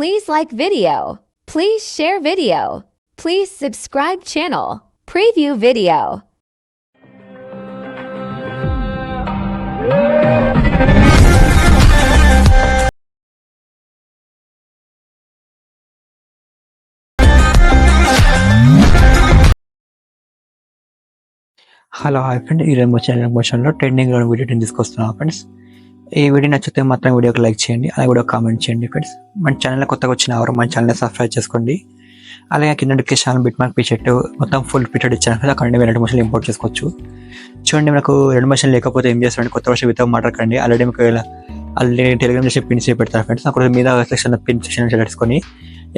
Please like video. Please share video. Please subscribe channel. Preview video. Hello, hi friend. You're channel. My channel trending around video in this question, friends. ఈ video నచ్చితే మాత్రం వీడియోకి like చేయండి అలాగే కూడా comment చేయండి friends మన channel కొత్తగా వచ్చిన ఎవరు మన ఛానల్ని సబ్స్క్రైబ్ చేసుకోండి. అలాగే కింద డిస్క్రిప్షన్ బిట్ మార్క్ పిచెట్ మొత్తం ఫుల్ పిటెడ్ ఇచ్చాను కదా అక్కడ మీరు రెండు మోషన్లు ఇంపోర్ట్ చేసుకోవచ్చు. చూడండి మనకు రెండు మోషన్ లేకపోతే ఏం చేస్తారండి కొత్త వర్షం వితౌట్ మాట్లాడకండి. ఆల్రెడీ మీకు ఆల్రెడీ టెలిగ్రామ్ చేసి పిన్ చేసి పెడతారు ఫ్రెండ్స్ అక్కడ మీద సెక్షన్ పిన్ సెక్షన్ చేసుకొని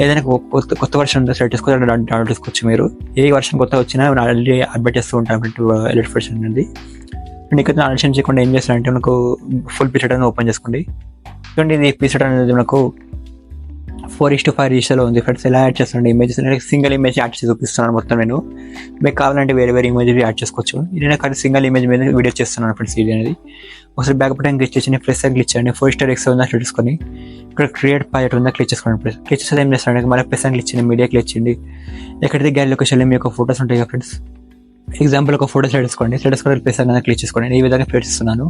ఏదైనా కొత్త కొత్త వర్షన్ సెలెక్ట్ చేసుకోవచ్చు డౌన్లోడ్ చేసుకోవచ్చు మీరు. ఏ వర్షన్ కొత్త వచ్చినా ఆల్రెడీ అప్డేట్ చేస్తూ ఉంటాను ఎలక్ట్ వర్షన్ అనేది. ఇక్కడ ఆలోచన చేయకుండా ఏం చేస్తారంటే మనకు ఫుల్ పీసెట్ అని ఓపెన్ చేసుకోండి. చూడండి ఇది పీసెట్ అనేది మనకు ఫోర్ ఇస్ టు ఫైవ్ రిజిస్టర్లో ఉంది ఫ్రెండ్స్ ఎలా యాడ్ చేస్తాను ఇమేజెస్ సింగిల్ ఇమేజ్ యాడ్ చేసి చూపిస్తున్నాను మొత్తం నేను. మీకు కావాలంటే వేరే వేరే ఇమేజ్ యాడ్ చేసుకోవచ్చు. నేను కానీ సింగిల్ ఇమేజ్ మీద వీడియో చేస్తున్నాను ఫ్రెండ్స్ ఇది అనేది. ఒకసారి బ్యాక్ బటన్ క్లిక్ చేసి ఫ్రెష్ క్లిక్ చేయండి. ఫోర్ స్టార్ ఎక్స్ ఉందా చూసుకొని ఇక్కడ క్రియేట్ ప్రాజెక్ట్ ఉందా క్లిక్ చేసుకోండి ఫ్రెండ్స్ క్లిక్ చేస్తే ఏం చేస్తాను మళ్ళీ ప్రెస్ క్లిక్ చేయండి మీడియా క్లిక్ చేయండి. ఎక్కడైతే గ్యాలరీ లొకేషన్లో మీ యొక్క ఫోటోస్ ఉంటాయి కదా ఫ్రెండ్స్ ఎగ్జాంపుల్ ఒక ఫోటో సెలెక్ట్ చేసుకోండి. సెలెక్ట్ చేసుకొని ప్లేస్ అనేది క్లిక్ చేసుకోండి. ఈ విధంగా ప్లేస్ ఇస్తున్నాను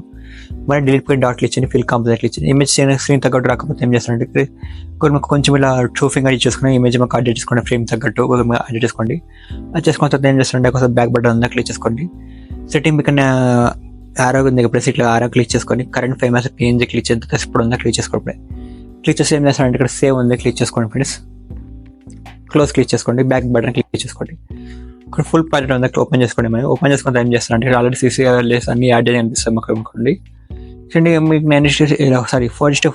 మరి డిలీట్ పోయి డాట్లు ఇచ్చింది ఫిల్ కంపోజ్ ఇచ్చింది ఇమేజ్ స్క్రీన్ తగ్గట్టు రాకపోతే ఏం చేస్తానంటే కొన్ని మాకు కొంచెం ఇలా టూ ఫింగర్ చేసుకుని ఇమేజ్ మాకు అడ్జెట్ చేసుకోండి. ఫ్రేమ్ తగ్గట్టు అడ్జెట్ చేసుకోండి. అది చేసుకున్న తర్వాత ఏం చేస్తుంటే ఒకసారి బ్యాక్ బటన్ ఉందా క్లిక్ చేసుకోండి. సెట్టింగ్ మీకు ఆరో ఉంది ప్లస్ ఇట్లా ఆరో క్లిక్ చేసుకొని కరెంట్ ఫేమస్ పిఎన్జీ క్లిక్ చేద్దాం. ఇప్పుడు ఉందా క్లిక్ చేసుకోండి క్లిక్ చేసి ఏం చేస్తానంటే ఇక్కడ సేవ్ ఉంది క్లిక్ చేసుకోండి ఫ్రెండ్స్ క్లోజ్ క్లిక్ చేసుకోండి. బ్యాక్ బటన్ క్లిక్ చేసుకోండి. ఇక్కడ ఫుల్ ప్రాజెక్ట్ ఉంది ఓపెన్ చేసుకోండి మేము ఓపెన్ చేసుకుని ఏం చేస్తారంటే ఆల్రెడీ సీసీ లేస్ అన్ని యాడ్ చేసి అనిపిస్తాయి మాకు అనుకోండి. చూడండి మీకు నేను ఒకసారి ఫస్ట్ టు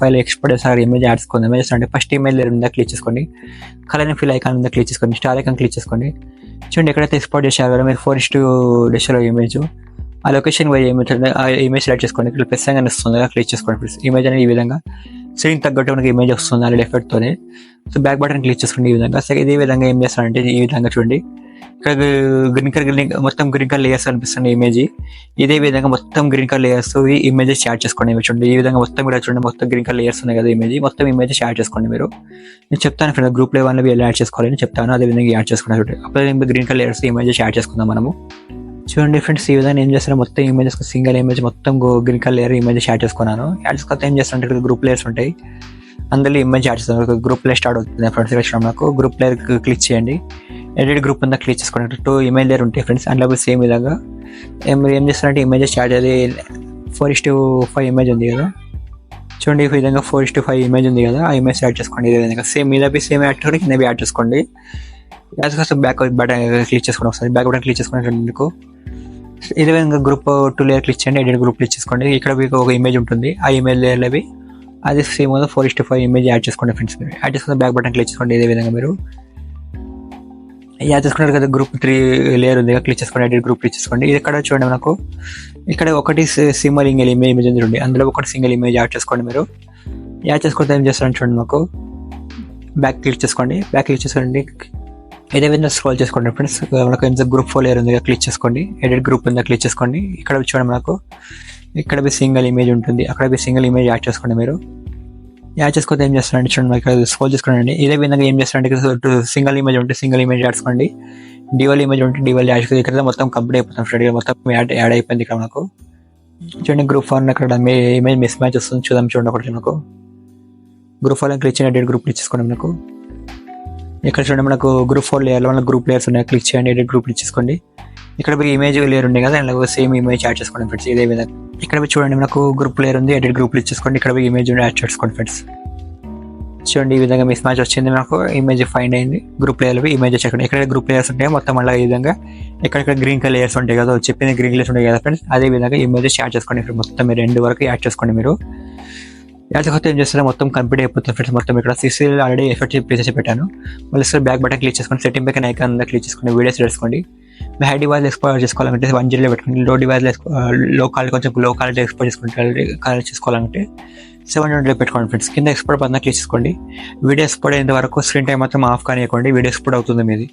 ఫైల్ ఎక్స్పోర్ట్ చేస్తారు ఇమేజ్ యాడ్ చేసుకుంది. ఇమేజ్ అంటే ఫస్ట్ ఇమేజ్ లేరు ఉందా క్లిక్ చేసుకోండి. కలర్ ఫిల్ ఐకాన్ ఉందా క్లిక్ చేసుకోండి. స్టార్ ఐకాన్ క్లిక్ చేసుకోండి. చూడండి ఎక్కడైతే ఎక్స్పోర్ట్ చేశారో మీరు ఫోర్స్ టు డెస్లో ఇమేజ్ ఆ లొకేషన్ పోయి ఇమేజ్ ఆ ఇమేజ్ సెలెక్ట్ చేసుకోండి. ఇక్కడ ప్లస్ అని వస్తుంది క్లిక్ చేసుకోండి. ఇమేజ్ అనేది ఈ విధంగా. స్క్రీన్ తగ్గట్టు మనకి ఇమేజ్ వస్తుంది అలాంటి ఎఫెక్ట్తోనే సో బ్యాక్ బటన్ క్లిక్ చేసుకోండి ఈ విధంగా. సో ఇదే విధంగా ఏం చేస్తానంటే ఈ విధంగా చూడండి. ఇక్కడ గ్రీన్ కలర్ గ్రీన్ మొత్తం గ్రీన్ కలర్ లేయర్స్ అనిపిస్తుంది ఇమేజ్ ఇదే విధంగా మొత్తం గ్రీన్ కలర్ లేయర్స్ ఈ ఇమేజెస్ యాడ్ చేసుకోండి ఇవి చూడండి. ఈ విధంగా మొత్తం కూడా చూడండి మొత్తం గ్రీన్ కలర్ లేయర్స్ ఉన్నాయి కదా ఇమేజ్ మొత్తం ఇమేజ్ యాడ్ చేసుకోండి మీరు. నేను చెప్తాను ఫ్రెండ్ గ్రూప్ లెవెల్ ఎలా యాడ్ చేసుకోవాలి నేను చెప్తాను. అదే విధంగా యాడ్ చేసుకున్నాను చూడండి అప్పుడు green colour layers images add చేసుకుందాం మనము. చూడండి ఫ్రెండ్స్ ఈ విధంగా ఏం చేస్తారో మొత్తం ఇమేజెస్ సింగిల్ ఇమేజ్ మొత్తం green colour layer images add చేసుకున్నాను. యాడ్ చేసుకుంటే ఏం చేస్తాను ఇక్కడ గ్రూప్ లేయర్స్ ఉంటాయి. అందులో ఇమేజ్ యాడ్ చేస్తాను. గ్రూప్ లేయర్ స్టార్ట్ అవుతుంది ఫ్రెండ్స్ ఇక్కడ నాకు. గ్రూప్ లేయర్ క్లిక్ చేయండి. ఎడిట్ గ్రూప్ ఉందా క్లిక్ చేసుకోండి. టూ ఇమేజ్ లేయర్ ఉంటాయి ఫ్రెండ్స్ అందులో సేమ్ విధంగా ఏం మీరు ఏం చేస్తారంటే ఇమేజెస్ యాడ్ అది four is to five image ఉంది కదా. చూడండి ఈ విధంగా four is to five image ఉంది కదా. ఆ ఇమేజ్ యాడ్ చేసుకోండి. ఇదే విధంగా. సేమ్ మీద సేమ్ యాడ్ చేసుకోండి కింద యాడ్ చేసుకోండి. యాడ్ చేసుకొని బ్యాక్ బటన్ క్లిక్ చేసుకోండి ఒకసారి బ్యాక్ బటన్ క్లిక్ చేసుకుని మీకు ఇదే విధంగా గ్రూప్ టూ లేయర్ క్లిక్ చేయండి ఎడిట్ గ్రూప్ క్లిక్ చేసుకోండి. ఇక్కడ మీకు ఒక ఇమేజ్ ఉంటుంది. ఆ ఇమేజ్ లేయర్లవి అది same four is to five image add చేసుకోండి ఫ్రెండ్స్ మీరు యాడ్ చేసుకుని బ్యాక్ బటన్ క్లిక్ చేసుకోండి ఇదే విధంగా మీరు. యాడ్ చేసుకున్నారు కదా గ్రూప్ త్రీ లేయర్ ఉంది క్లిక్ చేసుకోండి ఎడిట్ గ్రూప్ క్లిక్ చేసుకోండి. ఇది ఇక్కడ చూడండి మనకు. ఇక్కడ ఒకటి సింగల్ ఇంగల్ ఇమేజ్ ఇమేజ్ ఉంది అందులో ఒకటి సింగిల్ ఇమేజ్ యాడ్ చేసుకోండి మీరు. యాడ్ చేసుకుంటే ఏం చేస్తారని చూడండి మాకు. బ్యాక్ క్లిక్ చేసుకోండి. బ్యాక్ క్లిక్ చేసుకోండి ఇదే విధంగా స్క్రోల్ చేసుకోండి ఫ్రెండ్స్ మనకు ఎంత గ్రూప్ ఫోర్ లేయర్ ఉంది క్లిక్ చేసుకోండి. ఎడిట్ గ్రూప్ ఉందా క్లిక్ చేసుకోండి. ఇక్కడ చూడండి మనకు. ఇక్కడ బి సింగిల్ ఇమేజ్ ఉంటుంది. అక్కడ బి సింగిల్ ఇమేజ్ యాడ్ చేసుకోండి మీరు. యాడ్ చేసుకోతే ఏం చేస్తారంటే చూడండి ఇక్కడ స్క్రోల్ చేసుకోండి. ఇదే విధంగా ఏం చేస్తారంటే సింగిల్ ఇమేజ్ ఉంటే సింగిల్ ఇమేజ్ యాడ్ చేసుకోండి. డివల్ ఇమేజ్ ఉంటే డివల్ యాడ్ చేసుకోండి. ఇక్కడ మొత్తం కంప్లీట్ అయిపోతాం ఫ్రెండ్ మొత్తం యాడ్ యాడ్ అయిపోయింది ఇక్కడ మనకు. చూడండి గ్రూప్ ఫోర్ అక్కడ మీ ఇమేజ్ మిస్ మ్యాచ్ వస్తుంది. చూద్దాం చూడండి ఒకటి మనకు. గ్రూప్ ఫోర్ క్లిక్ చేయండి గ్రూప్ క్లిక్ చేసుకోండి మనకు. ఇక్కడ చూడండి మనకు గ్రూప్ ఫోర్ లేయర్ వల్ల గ్రూప్ లేయర్స్ ఉన్నాయి. క్లిక్ చేయండి ఎడిట్ గ్రూప్ ఇచ్చేసుకోండి. ఇక్కడ మీకు ఇమేజ్ లేయర్ ఉంది కదా అందులో సేమ్ ఇమేజ్ యాడ్ చేసుకోండి ఫ్రెండ్స్ ఇదే విధంగా. ఇక్కడ చూడండి మనకు గ్రూప్ లేయర్ ఉంది ఎడిట్ గ్రూప్ ఇచ్చేసుకోండి. ఇక్కడ ఇమేజ్ యాడ్ చేసుకోండి ఫ్రెండ్స్ చూడండి ఈ విధంగా మిస్ మ్యాచ్ వచ్చింది నాకు ఇమేజ్ ఫైండ్ అయింది. గ్రూప్ లేయర్ ఇమేజ్ చెక్కండి ఎక్కడ గ్రూప్ లేయర్స్ ఉంటాయి మొత్తం మళ్ళీ ఈ విధంగా. ఎక్కడెక్కడ గ్రీన్ కలర్ లేయర్స్ ఉంటాయి కదా చెప్పింది గ్రీన్ లేయర్స్ ఉంటాయి కదా ఫ్రెండ్స్ అదే విధంగా ఇమేజెస్ యాడ్ చేసుకోండి మొత్తం మీరు రెండు వరకు యాడ్ చేసుకోండి మీరు. యాడ్ చేసుకుంటే ఏం చేస్తారో మొత్తం కంప్లీట్ అయిపోతుంది ఫ్రెండ్స్ మొత్తం ఇక్కడ సిసిఎల్ ఆల్రెడీ ఎఫెక్ట్ చేసి పెట్టాను. మళ్ళీ సార్ బ్యాక్ బటన్ క్లిక్ చేసుకొని సెట్టింగ్ బ్యాక్ ఐకాన్ క్లిక్ చేసుకోండి. వీడియోస్ చేసుకోండి మీ హై డివైస్ ఎక్స్పోర్ట్ చేసుకోవాలంటే వన్ జీలో పెట్టుకోండి. Uh, లో డివైస్లో క్వాలిటీ కొంచెం లో క్వాలిటీ ఎక్స్పోర్ట్ చేసుకుంటే కలెక్ట్ చేసుకోవాలంటే సెవెన్ హండ్రెడ్ పెట్టుకోండి ఫ్రెండ్స్ కింద ఎక్స్పోర్ట్ పైన క్లిక్ చేసుకోండి. వీడియో ఎక్స్పోర్ట్ అయిన వరకు స్క్రీన్ టైం మాత్రం ఆఫ్ కానివ్వకండి వీడియో ఎక్స్పోర్ట్ అవుతుంది మీది.